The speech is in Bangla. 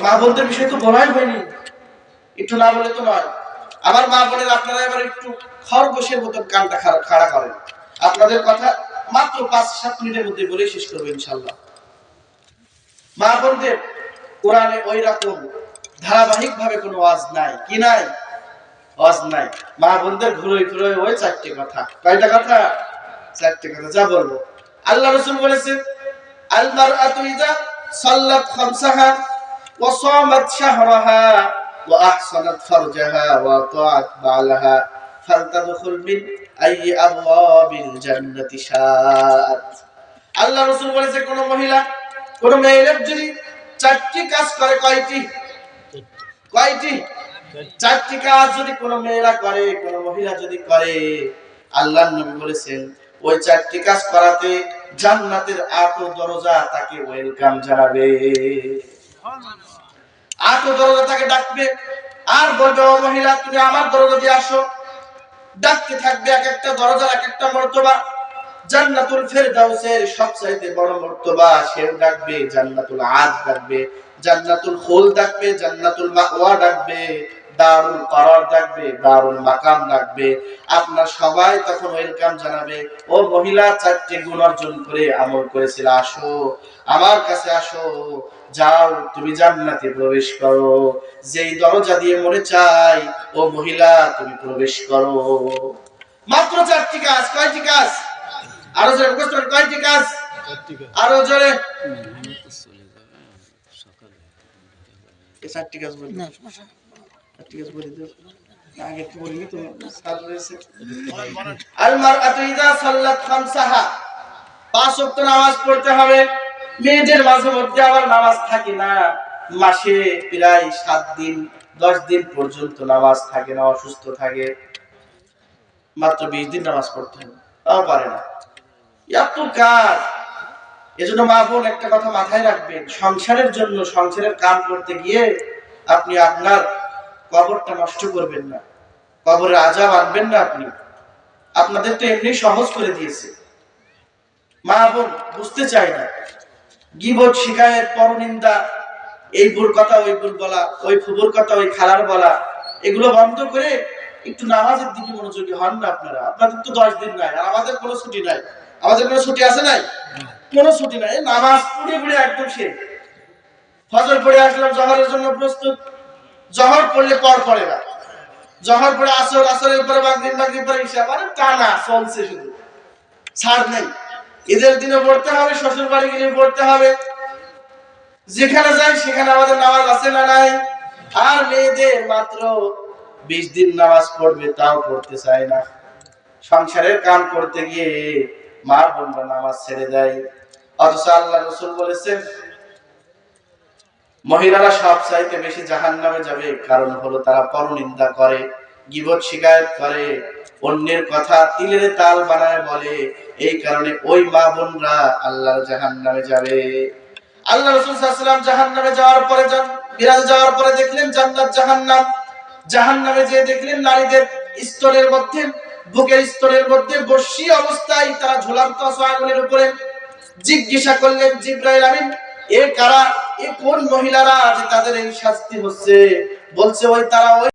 মা বোনদের বিষয় তো বলাই হয়নি। একটু না বলে তো নয়। আমার মা বোনের আপনারা এবার একটু খরগোশের মতন কানটা খাড়া- করেন। আপনাদের কথা মাত্র পাঁচ সাত মিনিটের মধ্যে বলে শেষ করব ইনশাল্লাহ মা বোনদের কোরআনে ওই রকম ধারাবাহিক ভাবে কোনো ওয়াজ নাই। কি নাই? ওয়াজ নাই। মা বোনদের ঘুরোই ঘুরোই ওই চারটে কথা। কয়টা কথা? চারটে কথা। যা বলব। আল্লাহ রসুল বলেছেন আলমার আতুইদা সাল্লাত খামসাহা আহসানাত ফারজাহা ওয়া তাআত বালাহা ফালতাদখুল মিন আই আবওয়াবিল জান্নাতি শাআত আল্লাহ রসুল বলেছে, কোন মহিলা, কোন মেয়ের যদি চারটি কাজ করে, কয়টি? কয়টি? চারটি কাজ যদি কোনো মেয়েরা করে, কোন মহিলা যদি করে আল্লাহ নবী বলেছেন, ওই চারটি কাজ করাতে জান্নাতের আটো দরজা তাকে ওয়েলকাম জানাবে। আটো দরজা তাকে ডাকবে? আর বলবে, ও মহিলা, তুমি আমার দরজা দিয়ে আসো। ডাকতে থাকবে এক একটা দরজার এক একটা মর্তবা। জান্নাতুল ফেরদাউসের সবচাইতে বড় মর্তবা সেও ডাকবে, জান্নাতুল আদ ডাকবে, জান্নাতুল খুল ডাকবে, জান্নাতুল মাওয়া ডাকবে। দারুল করার ডাকবে দারুল মাকাম ডাকবে আপনার সবাই তখন ওয়েলকাম জানাবে ও মহিলা চারটি গুণ অর্জন করে আমল করেছিল আসো আমার কাছে আসো যাও তুমি জান্নাতে প্রবেশ করো। যেই দরজা দিয়ে মনে চাই ও মহিলা তুমি প্রবেশ করো। মাত্র চারটি কাজ কয়টি কাজ? আরও জোরে মুখস্থ কয়টি কাজ? আরও জোরে। চারটি কাজ বলি চারটি কাজ বলি তো আগে তো স্যার রয়েছে। আল সাল্লাত খামসাহা। পাঁচ ওয়াক্ত নামাজ পড়তে হবে। মেয়েদের মাঝে মধ্যে আবার নামাজ থাকে না। মাসে প্রায় সাত দিন, দশ দিন পর্যন্ত নামাজ থাকে না, অসুস্থ থাকে। মাত্র বিশ দিন নামাজ পড়তে হবে। তাও পারে না। এত কাজ। এজন্য মা বোন, একটা কথা মাথায় রাখবেন। সংসারের জন্য, সংসারের কাম করতে গিয়ে আপনি আপনার কবরটা নষ্ট করবেন না। কবরে আজাব আনবেন না আপনি। আপনাদের তো এমনি সহজ করে দিয়েছে। মা বোন, বুঝতে চায় না। গিবত শিকায়েত পরনিন্দা, এই বুর কথা, ওই বুর বলা, ওই ফুবুর কথা, ওই খালার বলা, এগুলো বন্ধ করে একটু নামাজের দিকে মনোযোগী হন না আপনারা। আপনাদের তো দশ দিন নাই, আর আমাদের কোনো ছুটি নাই। আমাদের কোনো ছুটি আছে নাই? কোনো ছুটি নাই। নামাজ পুড়ে পুড়ে একদম শেষ। ফজর পড়ে আসলাম, জহরের জন্য প্রস্তুত। জহর পড়লে পর পড়ে না। জহর পড়ে আসর, আসরের পরে মাগরিব মাগরিব পরে ইশা মানে টানা, চলছে শুধু। ছাড় নেই। ঈদের দিনে পড়তে হবে শ্বশুর বাড়ি গেলে পড়তে হবে। যেখানে যাই, সেখানে আমাদের নামাজ আছে না নাই? আর মেয়েদের মাত্র বিশ দিন নামাজ পড়বে, তাও পড়তে চায় না। সংসারের কাম করতে গিয়ে মা বোনরা নামাজ ছেড়ে দেয়। অথচ আল্লাহ রসুল বলেছেন মহিলারা সব চাইতে বেশি জাহান নামে যাবে, কারণ হলো তারা পরনিন্দা করে, গিবত শিকায়ত করে, অন্যের কথা তিলের তাল বানায় বলে। এই কারণে ওই মা বোনরা আল্লাহর জাহান নামে যাবে। আল্লাহ রসুল সাল্লাম জাহান নামে যাওয়ার পরে বিরাজ যাওয়ার পরে দেখলেন জান্নাত জাহান্নাম। জাহান নামে যে দেখলেন নারীদের স্তরের মধ্যে, বুকের স্তরের মধ্যে বসি অবস্থায় তারা ঝোলান্ত আগুনের উপরে জিজ্ঞাসা করলেন, জিব্রাইল আমিন, এ কারা? এ কোন মহিলারা তাদের এই শাস্তি হচ্ছে? বলছে ওই তারা ওই